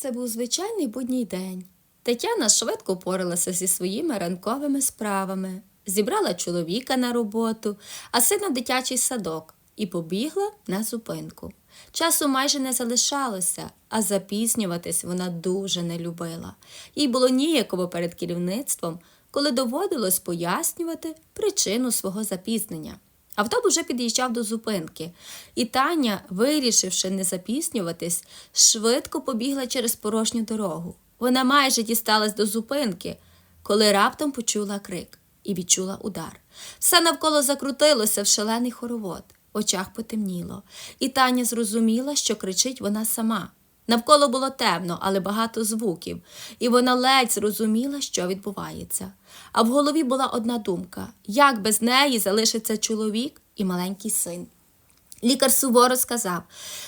Це був звичайний будній день. Тетяна швидко поралася зі своїми ранковими справами, зібрала чоловіка на роботу, а сина в дитячий садок і побігла на зупинку. Часу майже не залишалося, а запізнюватись вона дуже не любила. Їй було ніяково перед керівництвом, коли доводилось пояснювати причину свого запізнення. Автобус вже під'їжджав до зупинки, і Таня, вирішивши не запіснюватись, швидко побігла через порожню дорогу. Вона майже дісталась до зупинки, коли раптом почула крик і відчула удар. Все навколо закрутилося в шалений хоровод, в очах потемніло, і Таня зрозуміла, що кричить вона сама. Навколо було темно, але багато звуків, і вона ледь зрозуміла, що відбувається. А в голові була одна думка як без неї залишиться чоловік і маленький син. Лікар суворо сказав,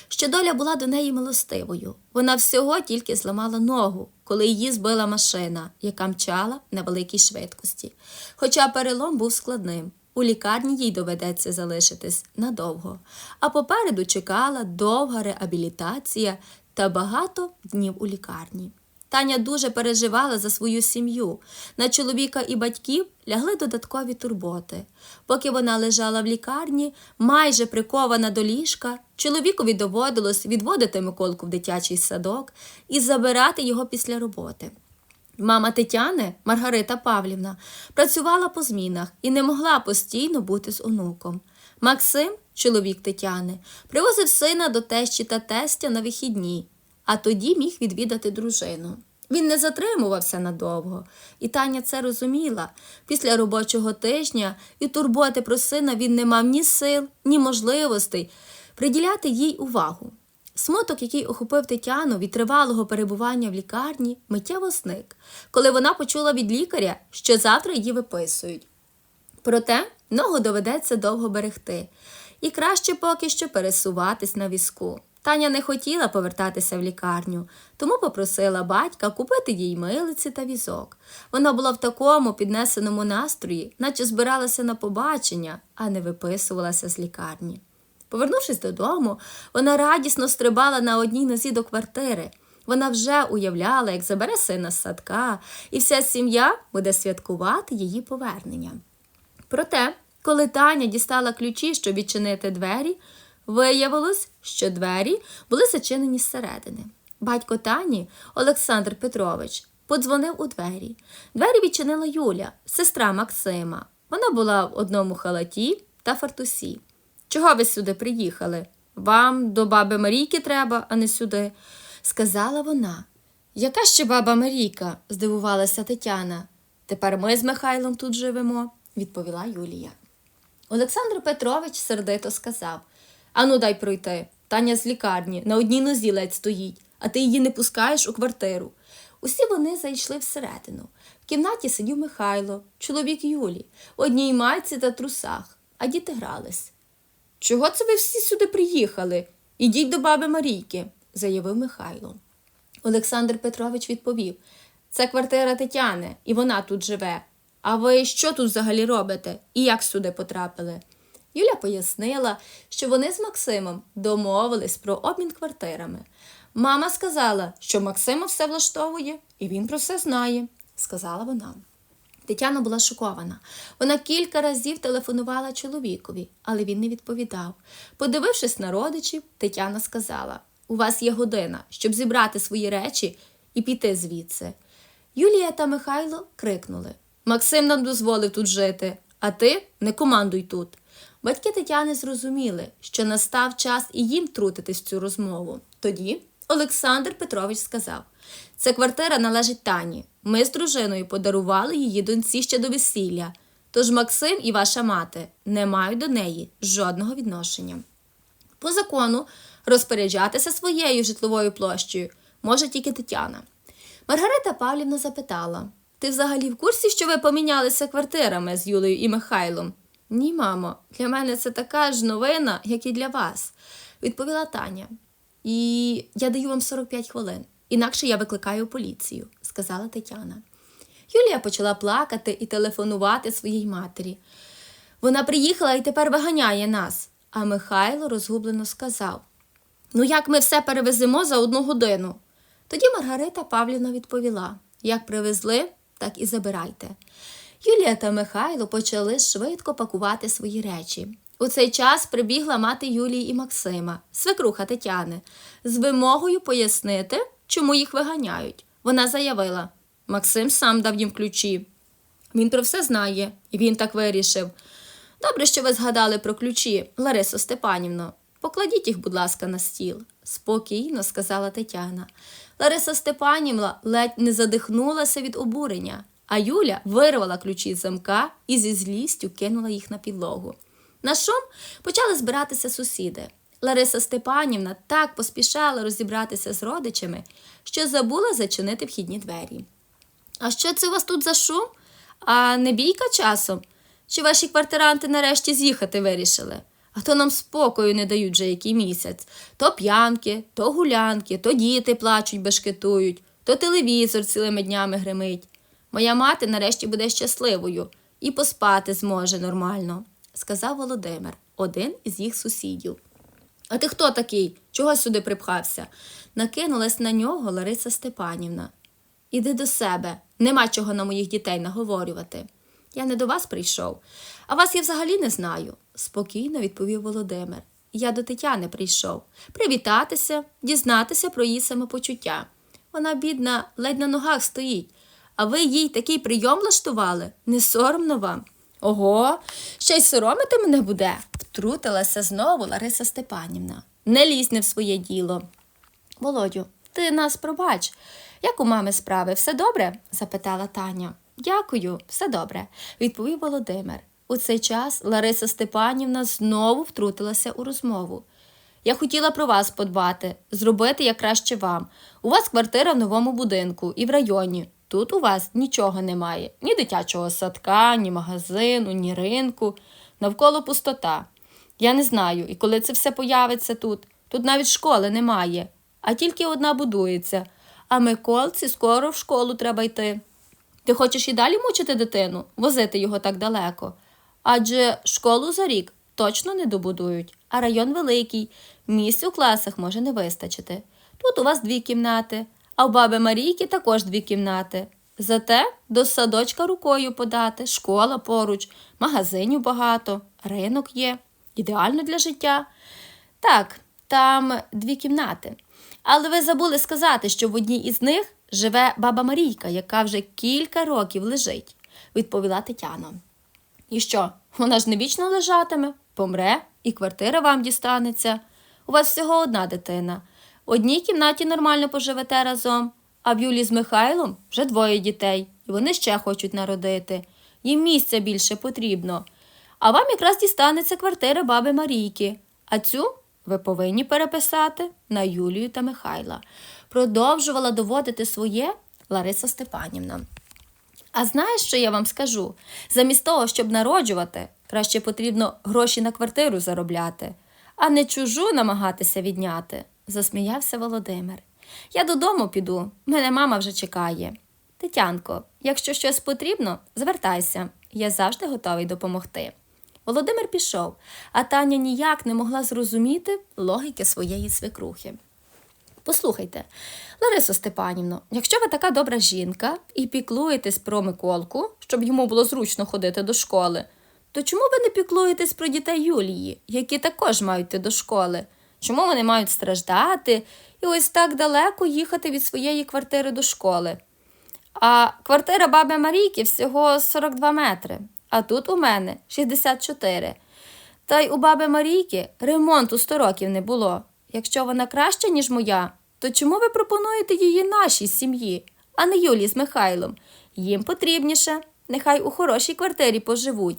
що доля була до неї милостивою. Вона всього тільки зламала ногу, коли її збила машина, яка мчала на великій швидкості. Хоча перелом був складним. У лікарні їй доведеться залишитись надовго, а попереду чекала довга реабілітація та багато днів у лікарні. Таня дуже переживала за свою сім'ю. На чоловіка і батьків лягли додаткові турботи. Поки вона лежала в лікарні, майже прикована до ліжка, чоловікові доводилось відводити Миколку в дитячий садок і забирати його після роботи. Мама Тетяни, Маргарита Павлівна, працювала по змінах і не могла постійно бути з онуком. Максим, чоловік Тетяни, привозив сина до тещі та тестя на вихідні, а тоді міг відвідати дружину. Він не затримувався надовго, і Таня це розуміла. Після робочого тижня і турботи про сина він не мав ні сил, ні можливостей приділяти їй увагу. Смуток, який охопив Тетяну від тривалого перебування в лікарні, миттєво зник, коли вона почула від лікаря, що завтра її виписують. Проте ногу доведеться довго берегти, і краще поки що пересуватись на візку. Таня не хотіла повертатися в лікарню, тому попросила батька купити їй милиці та візок. Вона була в такому піднесеному настрої, наче збиралася на побачення, а не виписувалася з лікарні. Повернувшись додому, вона радісно стрибала на одній нозі до квартири. Вона вже уявляла, як забере сина з садка, і вся сім'я буде святкувати її повернення. Проте, коли Таня дістала ключі, щоб відчинити двері, виявилось, що двері були зачинені зсередини. Батько Тані, Олександр Петрович, подзвонив у двері. Двері відчинила Юля, сестра Максима. Вона була в одному халаті та фартусі. Чого ви сюди приїхали? Вам до баби Марійки треба, а не сюди, сказала вона. Яка ще баба Марійка? здивувалася Тетяна. Тепер ми з Михайлом тут живемо, відповіла Юлія. Олександр Петрович сердито сказав Ану, дай пройти. Таня з лікарні, на одній нозі ледь стоїть, а ти її не пускаєш у квартиру. Усі вони зайшли всередину. В кімнаті сидів Михайло, чоловік Юлі, в одній майці та трусах, а діти грались. Чого це ви всі сюди приїхали? Ідіть до баби Марійки, заявив Михайло. Олександр Петрович відповів це квартира Тетяни, і вона тут живе. А ви що тут взагалі робите і як сюди потрапили? Юля пояснила, що вони з Максимом домовились про обмін квартирами. Мама сказала, що Максима все влаштовує, і він про все знає, сказала вона. Тетяна була шокована. Вона кілька разів телефонувала чоловікові, але він не відповідав. Подивившись на родичів, Тетяна сказала: У вас є година, щоб зібрати свої речі і піти звідси. Юлія та Михайло крикнули: Максим нам дозволив тут жити, а ти не командуй тут. Батьки Тетяни зрозуміли, що настав час і їм втрутитись в цю розмову. Тоді Олександр Петрович сказав: це квартира належить Тані. Ми з дружиною подарували її доньці ще до весілля. Тож Максим і ваша мати не мають до неї жодного відношення. По закону розпоряджатися своєю житловою площею може тільки Тетяна. Маргарита Павлівна запитала: Ти взагалі в курсі, що ви помінялися квартирами з Юлею і Михайлом? Ні, мамо, для мене це така ж новина, як і для вас, відповіла Таня. І я даю вам 45 хвилин, інакше я викликаю поліцію, сказала Тетяна. Юлія почала плакати і телефонувати своїй матері. Вона приїхала і тепер виганяє нас. А Михайло розгублено сказав: Ну, як ми все перевеземо за одну годину? Тоді Маргарита Павлівна відповіла: як привезли, так і забирайте. Юлія та Михайло почали швидко пакувати свої речі. У цей час прибігла мати Юлії і Максима, свекруха Тетяни, з вимогою пояснити, чому їх виганяють. Вона заявила: Максим сам дав їм ключі. Він про все знає, і він так вирішив. Добре, що ви згадали про ключі, Ларисо Степанівно. Покладіть їх, будь ласка, на стіл, спокійно сказала Тетяна. Лариса Степанівна ледь не задихнулася від обурення, а Юля вирвала ключі з замка і зі злістю кинула їх на підлогу. На шум почали збиратися сусіди. Лариса Степанівна так поспішала розібратися з родичами, що забула зачинити вхідні двері. А що це у вас тут за шум? А не бійка часом? Чи ваші квартиранти нарешті з'їхати вирішили? А то нам спокою не дають вже який місяць. То п'янки, то гулянки, то діти плачуть, бешкетують, то телевізор цілими днями гримить. Моя мати нарешті буде щасливою і поспати зможе нормально, сказав Володимир, один із їх сусідів. А ти хто такий? Чого сюди припхався? Накинулась на нього Лариса Степанівна. Іди до себе, нема чого на моїх дітей наговорювати. Я не до вас прийшов, а вас я взагалі не знаю, спокійно відповів Володимир. Я до Тетяни прийшов привітатися, дізнатися про її самопочуття. Вона, бідна, ледь на ногах стоїть, а ви їй такий прийом влаштували? Не соромно вам? Ого, ще й соромити мене буде, втрутилася знову Лариса Степанівна. Не лізь не в своє діло. Володю, ти нас пробач. Як у мами справи, все добре? запитала Таня. Дякую, все добре, відповів Володимир. У цей час Лариса Степанівна знову втрутилася у розмову. Я хотіла про вас подбати, зробити як краще вам. У вас квартира в новому будинку і в районі. Тут у вас нічого немає: ні дитячого садка, ні магазину, ні ринку. Навколо пустота. Я не знаю, і коли це все появиться тут. Тут навіть школи немає, а тільки одна будується. А Миколці скоро в школу треба йти. Ти хочеш і далі мучити дитину, возити його так далеко? Адже школу за рік точно не добудують, а район великий, місць у класах може не вистачити. Тут у вас дві кімнати, а в баби Марійки також дві кімнати. Зате до садочка рукою подати, школа поруч, магазинів багато, ринок є. Ідеально для життя. Так, там дві кімнати. Але ви забули сказати, що в одній із них живе баба Марійка, яка вже кілька років лежить, відповіла Тетяна. І що, вона ж не вічно лежатиме, помре, і квартира вам дістанеться. У вас всього одна дитина. В одній кімнаті нормально поживете разом, а в Юлі з Михайлом вже двоє дітей, і вони ще хочуть народити. Їм місця більше потрібно. А вам якраз дістанеться квартира баби Марійки, а цю ви повинні переписати на Юлію та Михайла. Продовжувала доводити своє Лариса Степанівна. А знаєш, що я вам скажу? Замість того, щоб народжувати, краще потрібно гроші на квартиру заробляти, а не чужу намагатися відняти, засміявся Володимир. Я додому піду, мене мама вже чекає. Тетянко, якщо щось потрібно, звертайся, я завжди готовий допомогти. Володимир пішов, а Таня ніяк не могла зрозуміти логіки своєї свекрухи. Послухайте, Ларисо Степанівно, якщо ви така добра жінка і піклуєтесь про Миколку, щоб йому було зручно ходити до школи, то чому ви не піклуєтесь про дітей Юлії, які також мають йти до школи? Чому вони мають страждати і ось так далеко їхати від своєї квартири до школи? А квартира баби Марійки всього 42 метри, а тут у мене 64. Та й у баби Марійки ремонту 100 років не було. Якщо вона краща, ніж моя, то чому ви пропонуєте її нашій сім'ї, а не Юлі з Михайлом? Їм потрібніше, нехай у хорошій квартирі поживуть,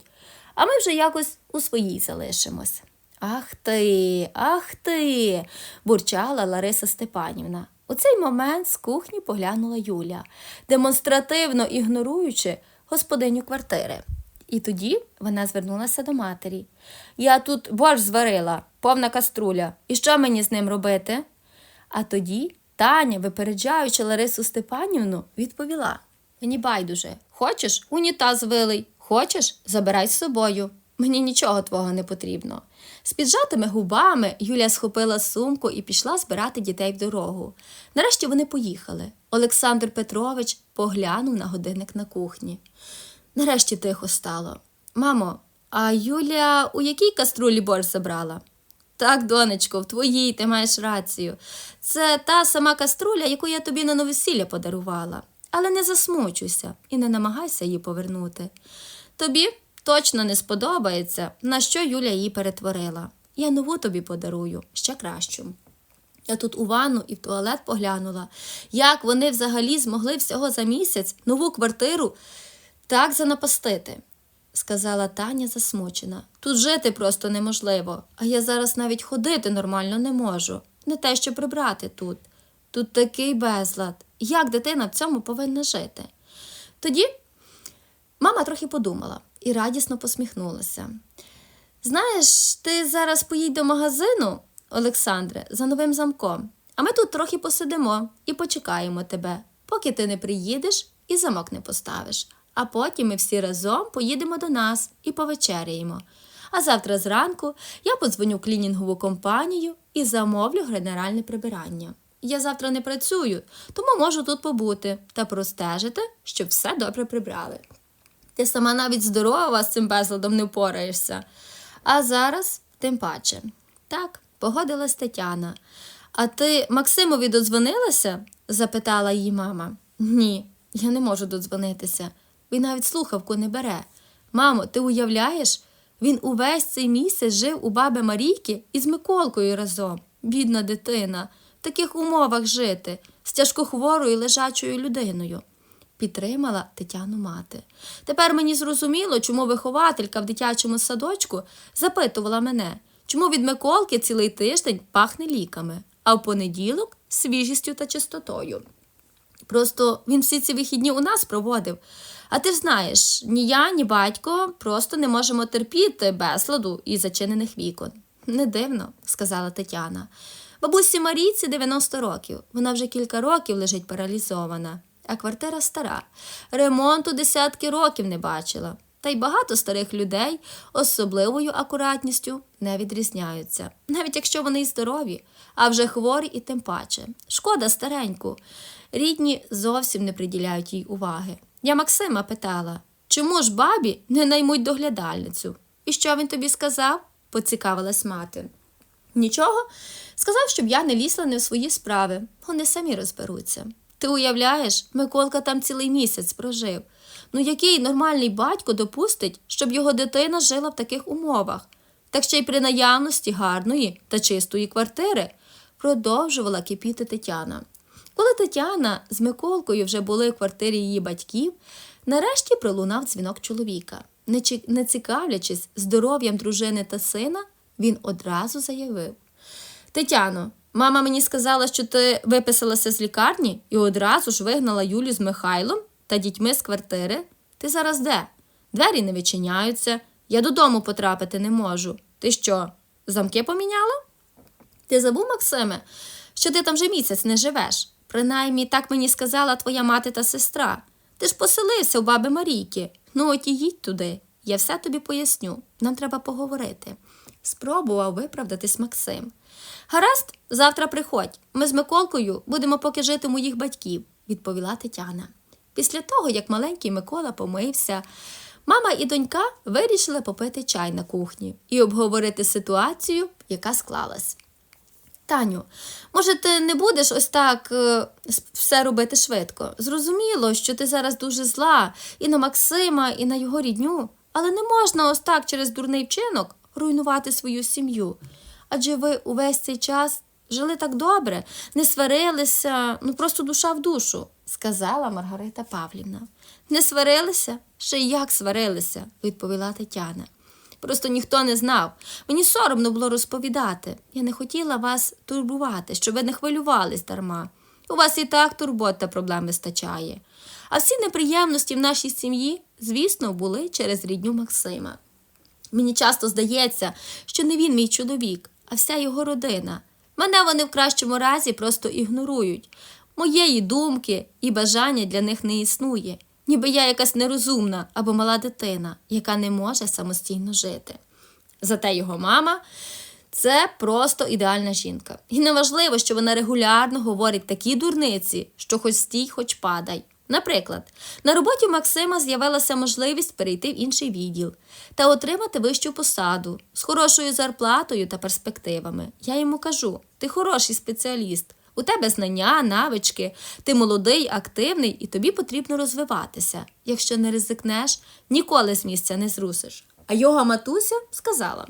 а ми вже якось у своїй залишимось. Ах ти, ах ти, бурчала Лариса Степанівна. У цей момент з кухні поглянула Юля, демонстративно ігноруючи господиню квартири. І тоді вона звернулася до матері. Я тут борщ зварила, повна каструля. І що мені з ним робити? А тоді Таня, випереджаючи Ларису Степанівну, відповіла: Мені байдуже, хочеш унітаз вилий, хочеш забирай з собою. Мені нічого твого не потрібно. З піджатими губами Юля схопила сумку і пішла збирати дітей в дорогу. Нарешті вони поїхали. Олександр Петрович поглянув на годинник на кухні. Нарешті тихо стало. Мамо, а Юля у якій каструлі борщ забрала? Так, донечко, в твоїй ти маєш рацію. Це та сама каструля, яку я тобі на новосілля подарувала. Але не засмучуйся і не намагайся її повернути. Тобі точно не сподобається, на що Юля її перетворила. Я нову тобі подарую, ще кращу. Я тут у ванну і в туалет поглянула, як вони взагалі змогли всього за місяць нову квартиру так занапастити, сказала Таня засмучена. Тут жити просто неможливо, а я зараз навіть ходити нормально не можу. Не те, що прибрати тут. Тут такий безлад. Як дитина в цьому повинна жити? Тоді мама трохи подумала і радісно посміхнулася. Знаєш, ти зараз поїдь до магазину, Олександре, за новим замком, а ми тут трохи посидимо і почекаємо тебе, поки ти не приїдеш і замок не поставиш. А потім ми всі разом поїдемо до нас і повечеряємо. А завтра зранку я подзвоню в клінінгову компанію і замовлю генеральне прибирання. Я завтра не працюю, тому можу тут побути та простежити, щоб все добре прибрали. Ти сама навіть здорова з цим безладом не впораєшся. А зараз тим паче. Так, погодилась Тетяна. А ти Максимові додзвонилася? запитала її мама. Ні, я не можу додзвонитися. Він навіть слухавку не бере. Мамо, ти уявляєш? Він увесь цей місяць жив у баби Марійки із Миколкою разом. Бідна дитина, в таких умовах жити, з тяжкохворою лежачою людиною. Підтримала Тетяну мати. Тепер мені зрозуміло, чому вихователька в дитячому садочку запитувала мене, чому від Миколки цілий тиждень пахне ліками, а в понеділок свіжістю та чистотою. Просто він всі ці вихідні у нас проводив. А ти ж знаєш, ні я, ні батько просто не можемо терпіти безладу і зачинених вікон. Не дивно, сказала Тетяна. Бабусі Марійці 90 років. Вона вже кілька років лежить паралізована, а квартира стара. Ремонту десятки років не бачила. Та й багато старих людей особливою акуратністю не відрізняються, навіть якщо вони й здорові, а вже хворі і тим паче. Шкода стареньку. Рідні зовсім не приділяють їй уваги. Я Максима питала, чому ж бабі не наймуть доглядальницю? І що він тобі сказав? поцікавилась мати. Нічого. Сказав, щоб я не лізла не в свої справи, вони самі розберуться. Ти уявляєш, Миколка там цілий місяць прожив. Ну який нормальний батько допустить, щоб його дитина жила в таких умовах, так ще й при наявності гарної та чистої квартири, продовжувала кипіти Тетяна. Коли Тетяна з Миколкою вже були в квартирі її батьків, нарешті пролунав дзвінок чоловіка. Не, цікавлячись здоров'ям дружини та сина, він одразу заявив: Тетяно, мама мені сказала, що ти виписалася з лікарні і одразу ж вигнала Юлю з Михайлом та дітьми з квартири. Ти зараз де? Двері не відчиняються, я додому потрапити не можу. Ти що, замки поміняла? Ти забув, Максиме, що ти там вже місяць не живеш. Принаймні, так мені сказала твоя мати та сестра. Ти ж поселився у баби Марійки. Ну, от і їдь туди. Я все тобі поясню. Нам треба поговорити. Спробував виправдатись Максим. Гаразд, завтра приходь. Ми з Миколкою будемо поки жити моїх батьків, відповіла Тетяна. Після того, як маленький Микола помився, мама і донька вирішили попити чай на кухні і обговорити ситуацію, яка склалась. Таню, може, ти не будеш ось так е, все робити швидко? Зрозуміло, що ти зараз дуже зла і на Максима, і на його рідню, але не можна ось так через дурний вчинок руйнувати свою сім'ю. Адже ви увесь цей час жили так добре, не сварилися, ну просто душа в душу, сказала Маргарита Павлівна. Не сварилися? Ще й як сварилися, відповіла Тетяна. Просто ніхто не знав. Мені соромно було розповідати. Я не хотіла вас турбувати, щоб ви не хвилювались дарма. У вас і так турбот та проблем вистачає. А всі неприємності в нашій сім'ї, звісно, були через рідню Максима. Мені часто здається, що не він мій чоловік, а вся його родина. Мене вони в кращому разі просто ігнорують. Моєї думки і бажання для них не існує. Ніби я якась нерозумна або мала дитина, яка не може самостійно жити. Зате його мама це просто ідеальна жінка. І неважливо, що вона регулярно говорить такі дурниці, що хоч стій, хоч падай. Наприклад, на роботі Максима з'явилася можливість перейти в інший відділ та отримати вищу посаду з хорошою зарплатою та перспективами. Я йому кажу: ти хороший спеціаліст, у тебе знання, навички, ти молодий, активний, і тобі потрібно розвиватися. Якщо не ризикнеш, ніколи з місця не зрусиш. А його матуся сказала: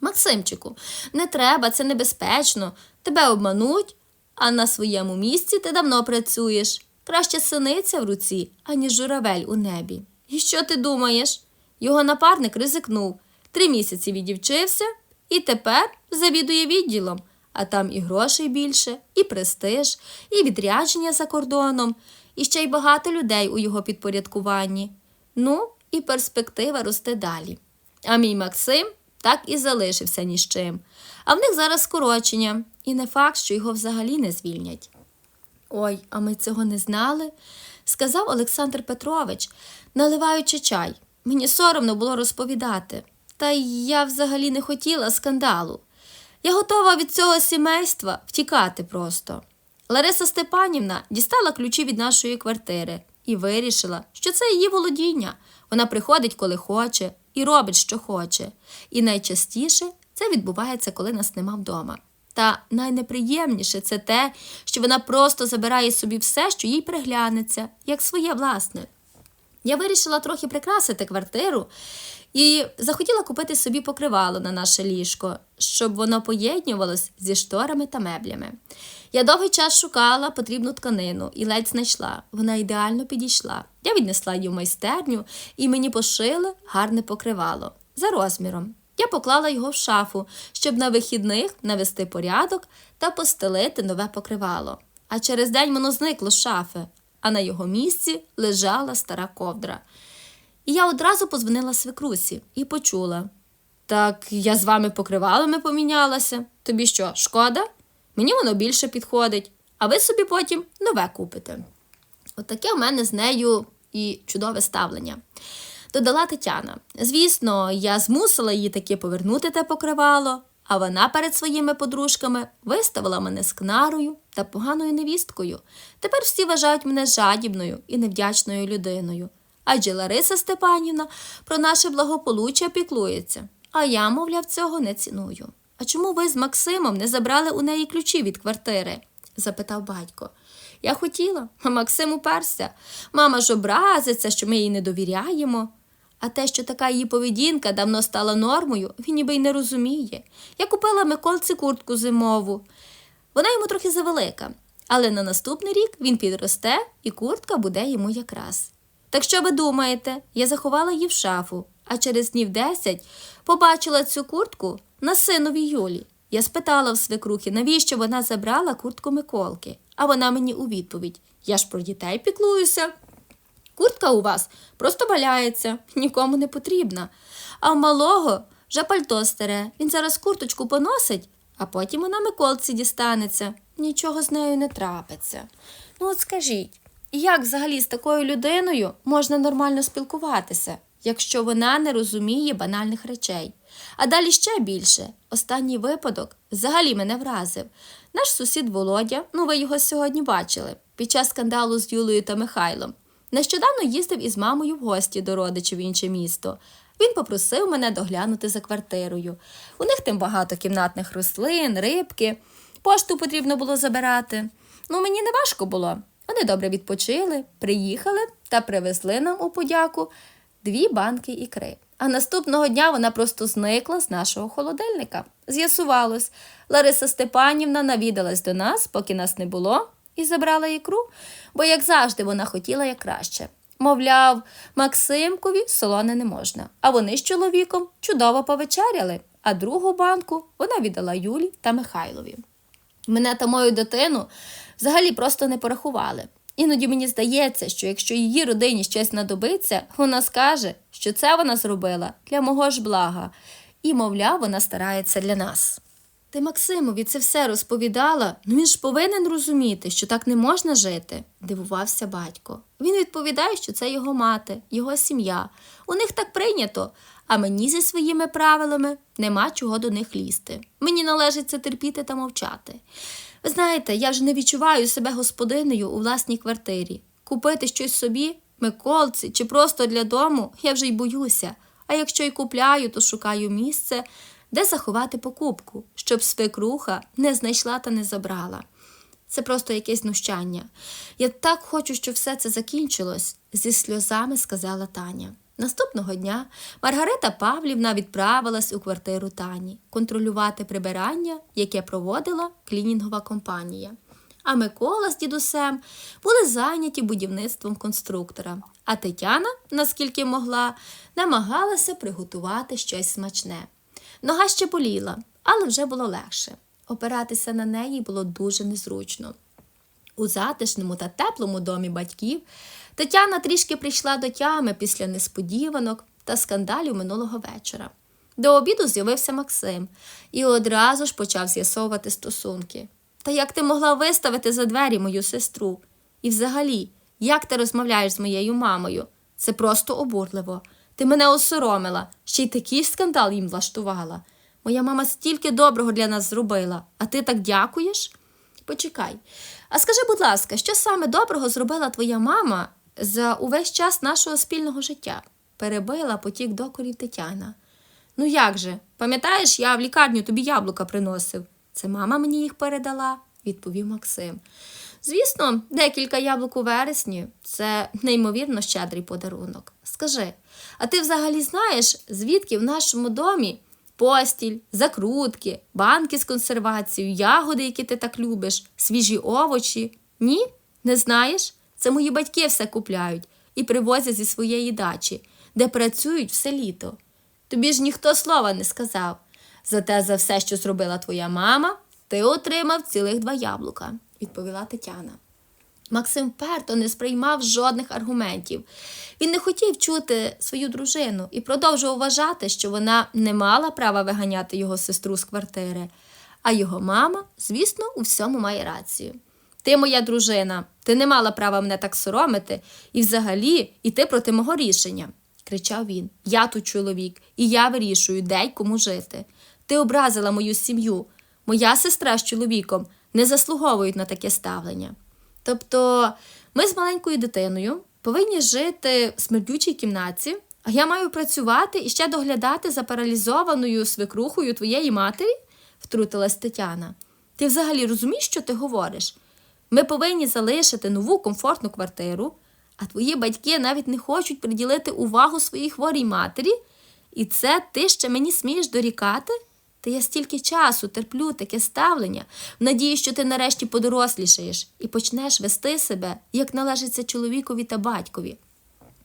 Максимчику, не треба, це небезпечно. Тебе обмануть, а на своєму місці ти давно працюєш. Краще синиця в руці, аніж журавель у небі. І що ти думаєш? Його напарник ризикнув. Три місяці відівчився і тепер завідує відділом. А там і грошей більше, і престиж, і відрядження за кордоном, і ще й багато людей у його підпорядкуванні. Ну, і перспектива росте далі. А мій Максим так і залишився ні з чим. А в них зараз скорочення, і не факт, що його взагалі не звільнять. Ой, а ми цього не знали, сказав Олександр Петрович, наливаючи чай. Мені соромно було розповідати. Та я взагалі не хотіла скандалу. Я готова від цього сімейства втікати просто. Лариса Степанівна дістала ключі від нашої квартири і вирішила, що це її володіння. Вона приходить, коли хоче, і робить, що хоче. І найчастіше це відбувається, коли нас нема вдома. Та найнеприємніше це те, що вона просто забирає собі все, що їй приглянеться, як своє власне. Я вирішила трохи прикрасити квартиру і захотіла купити собі покривало на наше ліжко, щоб воно поєднювалось зі шторами та меблями. Я довгий час шукала потрібну тканину і ледь знайшла. Вона ідеально підійшла. Я віднесла її в майстерню і мені пошили гарне покривало за розміром. Я поклала його в шафу, щоб на вихідних навести порядок та постелити нове покривало. А через день воно зникло з шафи, а на його місці лежала стара ковдра. І я одразу позвонила свекрусі і почула. Так я з вами покривалами помінялася. Тобі що, шкода? Мені воно більше підходить, а ви собі потім нове купите. Отаке в мене з нею і чудове ставлення. Додала Тетяна. Звісно, я змусила її таки повернути те покривало, а вона перед своїми подружками виставила мене з кнарою та поганою невісткою. Тепер всі вважають мене жадібною і невдячною людиною. Адже Лариса Степанівна про наше благополуччя піклується, а я, мовляв, цього не ціную. А чому ви з Максимом не забрали у неї ключі від квартири? запитав батько. Я хотіла, а Максим уперся. Мама ж образиться, що ми їй не довіряємо. А те, що така її поведінка давно стала нормою, він ніби й не розуміє. Я купила Миколці куртку зимову. Вона йому трохи завелика, але на наступний рік він підросте і куртка буде йому якраз. Так що ви думаєте, я заховала її в шафу, а через днів десять побачила цю куртку на синовій Юлі. Я спитала в свекрухи, навіщо вона забрала куртку Миколки, а вона мені у відповідь: Я ж про дітей піклуюся. Куртка у вас просто валяється, нікому не потрібна. А в малого вже пальто старе, він зараз курточку поносить, а потім вона Миколці дістанеться. Нічого з нею не трапиться. Ну от скажіть, як взагалі з такою людиною можна нормально спілкуватися, якщо вона не розуміє банальних речей? А далі ще більше. Останній випадок взагалі мене вразив. Наш сусід Володя, ну ви його сьогодні бачили, під час скандалу з Юлею та Михайлом. Нещодавно їздив із мамою в гості до родичів в інше місто. Він попросив мене доглянути за квартирою. У них тим багато кімнатних рослин, рибки. Пошту потрібно було забирати. Ну, мені не важко було. Вони добре відпочили, приїхали та привезли нам у подяку дві банки ікри. А наступного дня вона просто зникла з нашого холодильника. З'ясувалось, Лариса Степанівна навідалась до нас, поки нас не було, і забрала ікру, бо, як завжди, вона хотіла як краще. Мовляв, Максимкові солоне не можна, а вони з чоловіком чудово повечеряли, а другу банку вона віддала Юлі та Михайлові. Мене та мою дитину взагалі просто не порахували. Іноді мені здається, що якщо її родині щось надобиться, вона скаже, що це вона зробила для мого ж блага, і, мовляв, вона старається для нас. Ти Максимові це все розповідала? Ну він ж повинен розуміти, що так не можна жити, дивувався батько. Він відповідає, що це його мати, його сім'я. У них так прийнято, а мені зі своїми правилами нема чого до них лізти. Мені належить це терпіти та мовчати. Ви знаєте, я ж не відчуваю себе господинею у власній квартирі. Купити щось собі, Миколці чи просто для дому я вже й боюся. А якщо й купляю, то шукаю місце, де заховати покупку, щоб свекруха не знайшла та не забрала. Це просто якесь знущання. Я так хочу, щоб все це закінчилось, зі сльозами сказала Таня. Наступного дня Маргарита Павлівна відправилась у квартиру Тані контролювати прибирання, яке проводила клінінгова компанія. А Микола з дідусем були зайняті будівництвом конструктора. А Тетяна, наскільки могла, намагалася приготувати щось смачне. Нога ще боліла, але вже було легше. Опиратися на неї було дуже незручно. У затишному та теплому домі батьків Тетяна трішки прийшла до тями після несподіванок та скандалів минулого вечора. До обіду з'явився Максим і одразу ж почав з'ясовувати стосунки. Та як ти могла виставити за двері мою сестру? І взагалі, як ти розмовляєш з моєю мамою? Це просто обурливо. Ти мене осоромила, ще й такий скандал їм влаштувала. Моя мама стільки доброго для нас зробила, а ти так дякуєш? Почекай. А скажи, будь ласка, що саме доброго зробила твоя мама за увесь час нашого спільного життя? перебила потік докорів Тетяна. Ну як же? Пам'ятаєш, я в лікарню тобі яблука приносив. Це мама мені їх передала, відповів Максим. Звісно, декілька яблук у вересні це неймовірно щедрий подарунок. Скажи, а ти взагалі знаєш, звідки в нашому домі постіль, закрутки, банки з консервацією, ягоди, які ти так любиш, свіжі овочі? Ні? Не знаєш? Це мої батьки все купляють і привозять зі своєї дачі, де працюють все літо. Тобі ж ніхто слова не сказав. Зате за все, що зробила твоя мама, ти отримав цілих два яблука, відповіла Тетяна. Максим вперто не сприймав жодних аргументів. Він не хотів чути свою дружину і продовжував вважати, що вона не мала права виганяти його сестру з квартири. А його мама, звісно, у всьому має рацію. Ти моя дружина, ти не мала права мене так соромити і взагалі іти проти мого рішення, кричав він. Я тут чоловік, і я вирішую, де й кому жити. Ти образила мою сім'ю. Моя сестра з чоловіком не заслуговують на таке ставлення. Тобто ми з маленькою дитиною повинні жити в смердючій кімнаті, а я маю працювати і ще доглядати за паралізованою свекрухою твоєї матері, втрутилась Тетяна. Ти взагалі розумієш, що ти говориш? Ми повинні залишити нову комфортну квартиру, а твої батьки навіть не хочуть приділити увагу своїй хворій матері, і це ти ще мені смієш дорікати? Та я стільки часу терплю таке ставлення, в надії, що ти нарешті подорослішаєш і почнеш вести себе, як належиться чоловікові та батькові.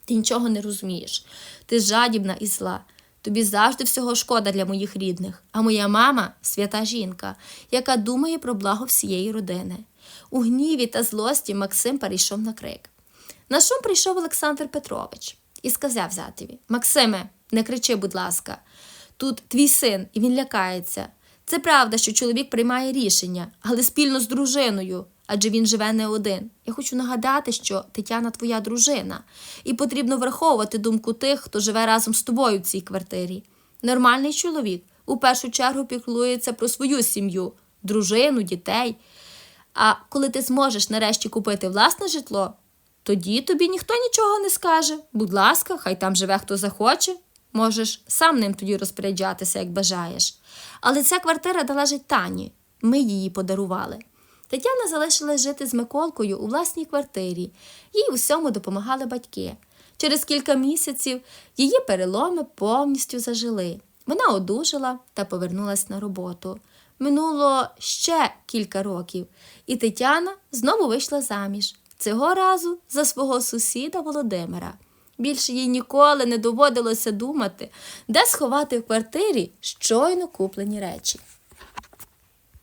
Ти нічого не розумієш. Ти жадібна і зла. Тобі завжди всього шкода для моїх рідних, а моя мама свята жінка, яка думає про благо всієї родини. У гніві та злості Максим перейшов на крик. На шум прийшов Олександр Петрович і сказав зятеві Максиме, не кричи, будь ласка, тут твій син, і він лякається. Це правда, що чоловік приймає рішення, але спільно з дружиною, адже він живе не один. Я хочу нагадати, що Тетяна твоя дружина, і потрібно враховувати думку тих, хто живе разом з тобою в цій квартирі. Нормальний чоловік у першу чергу піклується про свою сім'ю, дружину, дітей. А коли ти зможеш нарешті купити власне житло, тоді тобі ніхто нічого не скаже. Будь ласка, хай там живе хто захоче. Можеш сам ним тоді розпоряджатися, як бажаєш. Але ця квартира належить Тані. Ми її подарували. Тетяна залишилась жити з Миколкою у власній квартирі. Їй у всьому допомагали батьки. Через кілька місяців її переломи повністю зажили. Вона одужала та повернулась на роботу. Минуло ще кілька років, і Тетяна знову вийшла заміж. Цього разу за свого сусіда Володимира. Більше їй ніколи не доводилося думати, де сховати в квартирі щойно куплені речі.